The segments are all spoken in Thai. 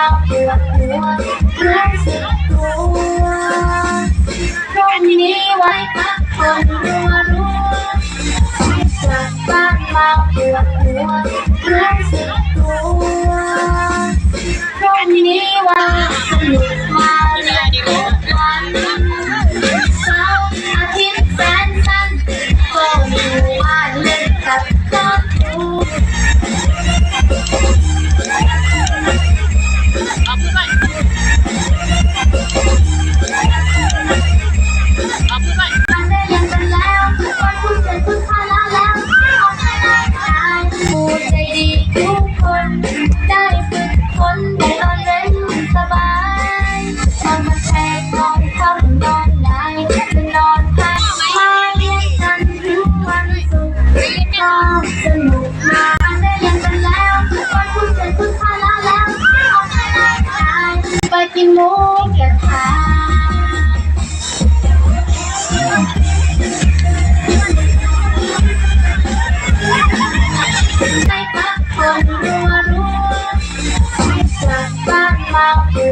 ความปวดหัวรู้ตรงนี้ไว้พักนรู้กลับบ้านมาปรู้ตรงนี้ว่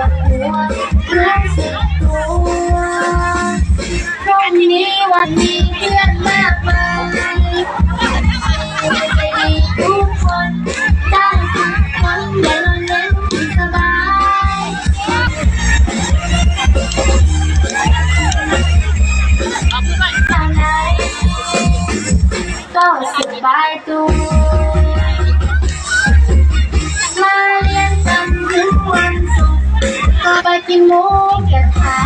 วดหัวรู้สึกตัวพรุ่งนี้วันนี้เพื่อนมากมายไปดีทุกคนได้ทุกคนเดี๋ยวนเล่นสบายทางไหนก็สบายตัว ไปกินหมูกระทะ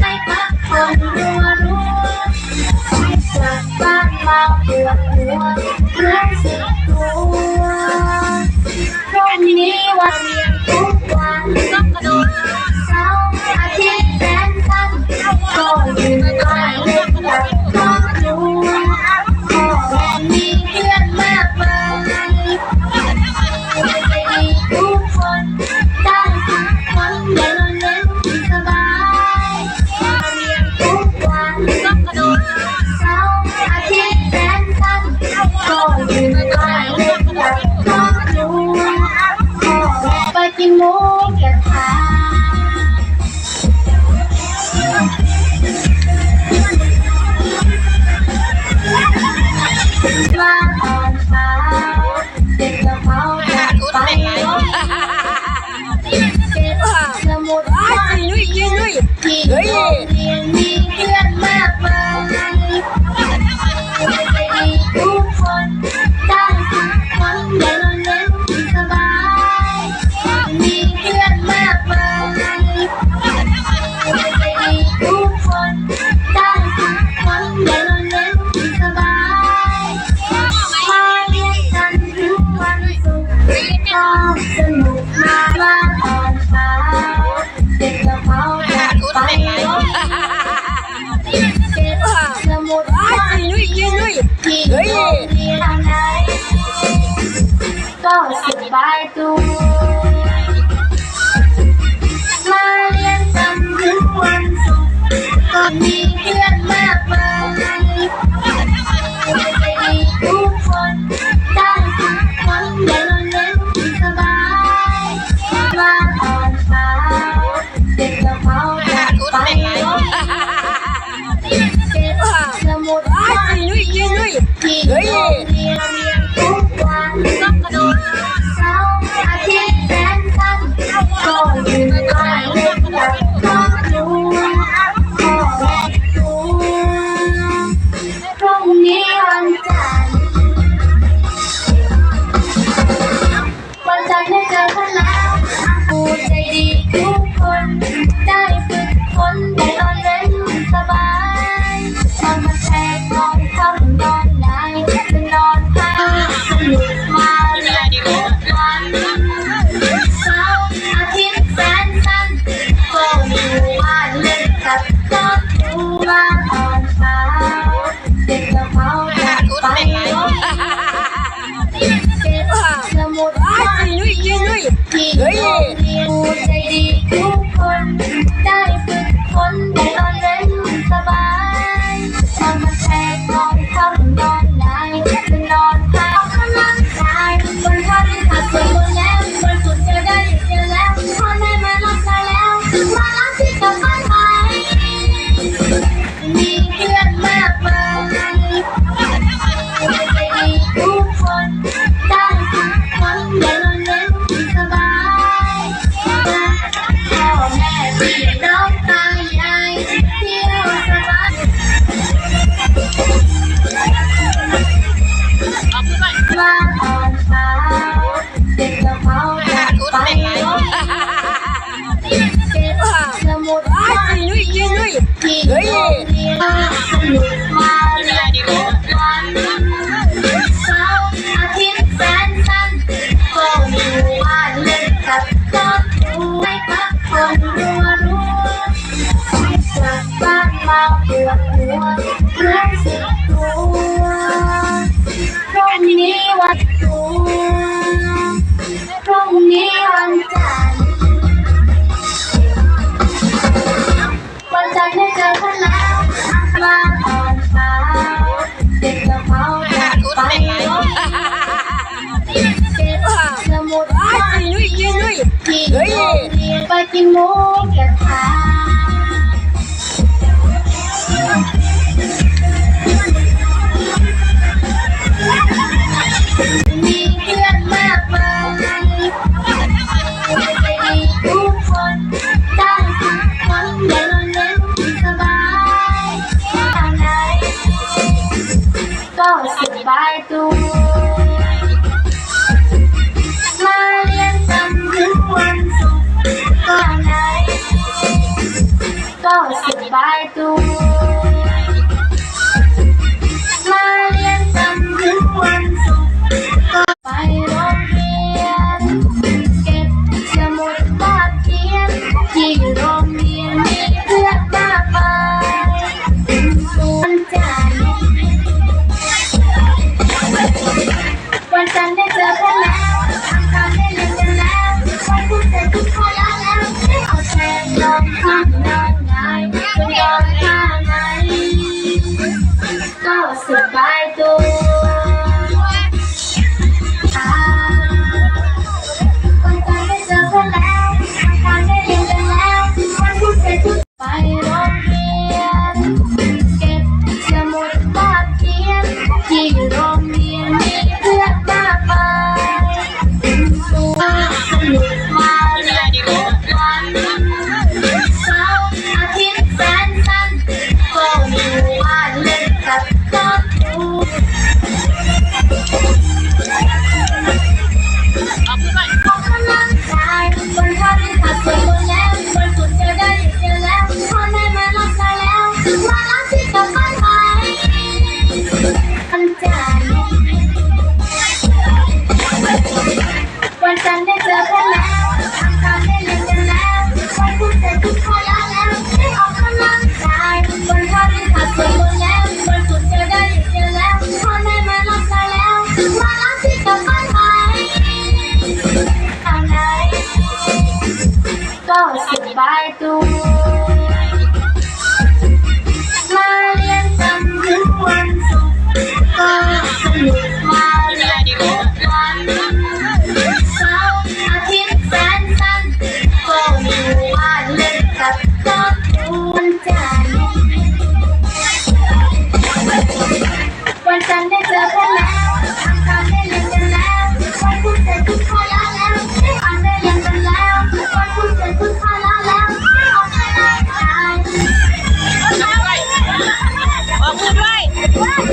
ไปพักผ่อนรัวรัวไม่กลับ้านมาปวดหัวรู้สึกตัวพรุ่งนี้วันเรียนทุกวันเสาร์อาทิตย์แสนสั้นก็อยู่บ้าน เฮ้ย ก็สบายตัว เฮ้ยใจดีทุกคน freedom ไปกินหมูกระ Yeah. What?